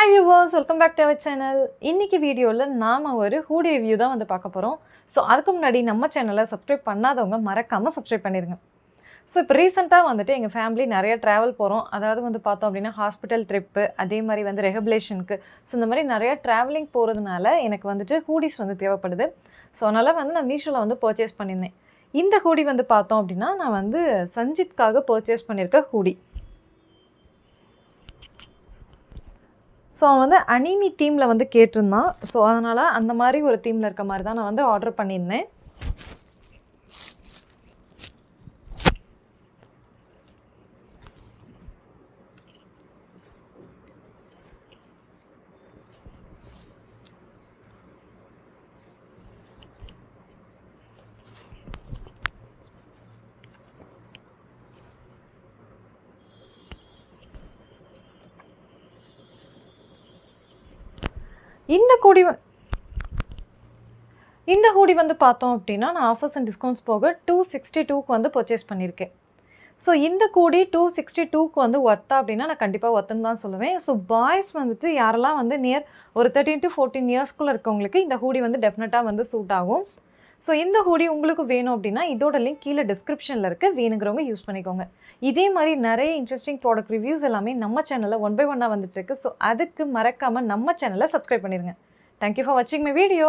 Hi viewers welcome back to our channel இன்றைக்கி வீடியோவில் நாம் ஒரு ஹூடி ரிவ்யூ தான் வந்து பார்க்க போகிறோம் ஸோ அதுக்கு முன்னாடி நம்ம சேனலை சப்ஸ்கிரைப் பண்ணாதவங்க மறக்காமல் சப்ஸ்கிரைப் பண்ணிடுங்க ஸோ இப்போ ரீசெண்டாக வந்துட்டு எங்கள் ஃபேமிலி நிறைய ட்ராவல் போகிறோம் அதாவது வந்து பார்த்தோம் அப்படின்னா ஹாஸ்பிட்டல் ட்ரிப்பு அதே மாதிரி வந்து ரெஹபிலேஷனுக்கு ஸோ இந்த மாதிரி நிறைய ட்ராவலிங் போகிறதுனால எனக்கு வந்துட்டு ஹூடிஸ் வந்து தேவைப்படுது. ஸோ அதனால் வந்து நான் மீஷோவில் வந்து பர்ச்சேஸ் பண்ணியிருந்தேன். இந்த ஹூடி வந்து பார்த்தோம் அப்படின்னா நான் வந்து சஞ்சித்காக பர்ச்சேஸ் பண்ணியிருக்க ஹூடி ஸோ அவன் வந்து அனிமி தீமில் வந்து கேட்டிருந்தான். ஸோ அதனால் அந்த மாதிரி ஒரு தீமில் இருக்க மாதிரி தான் நான் வந்து ஆர்டர் பண்ணியிருந்தேன். இந்த கூடி இந்த ஹூடி வந்து பார்த்தோம் அப்படின்னா நான் ஆஃபர்ஸ் அண்ட் டிஸ்கவுண்ட்ஸ் போக டூ சிக்ஸ்டி டூக்கு வந்து பர்ச்சேஸ் பண்ணியிருக்கேன். ஸோ இந்த கூடி டூ சிக்ஸ்டி டூக்கு வந்து ஒத்தா அப்படின்னா நான் கண்டிப்பாக ஒத்துன்னு தான் சொல்லுவேன். ஸோ பாய்ஸ் வந்துட்டு யாரெல்லாம் வந்து நியர் ஒரு தேர்ட்டின் டு ஃபோர்டீன் இயர்ஸ்க்குள்ளே இருக்கவங்களுக்கு இந்த ஹூடி வந்து டெஃபினட்டாக வந்து சூட் ஆகும். ஸோ இந்த ஹூடி உங்களுக்கு வேணும் அப்படின்னா இதோட லிங்க் கீழே டிஸ்கிரிப்ஷனில் இருக்குது வேணுங்கிறவங்க யூஸ் பண்ணிக்கோங்க. இதே மாதிரி நிறைய இன்ட்ரெஸ்டிங் ப்ராடக்ட் ரிவ்யூஸ் எல்லாமே நம்ம சேனலில் ஒன் பை ஒன்னாக வந்துட்டுருக்கு ஸோ அதுக்கு மறக்காமல் நம்ம சேனலை சப்ஸ்கிரைப் பண்ணிடுங்க தேங்க்யூ ஃபார் வாட்சிங் மை வீடியோ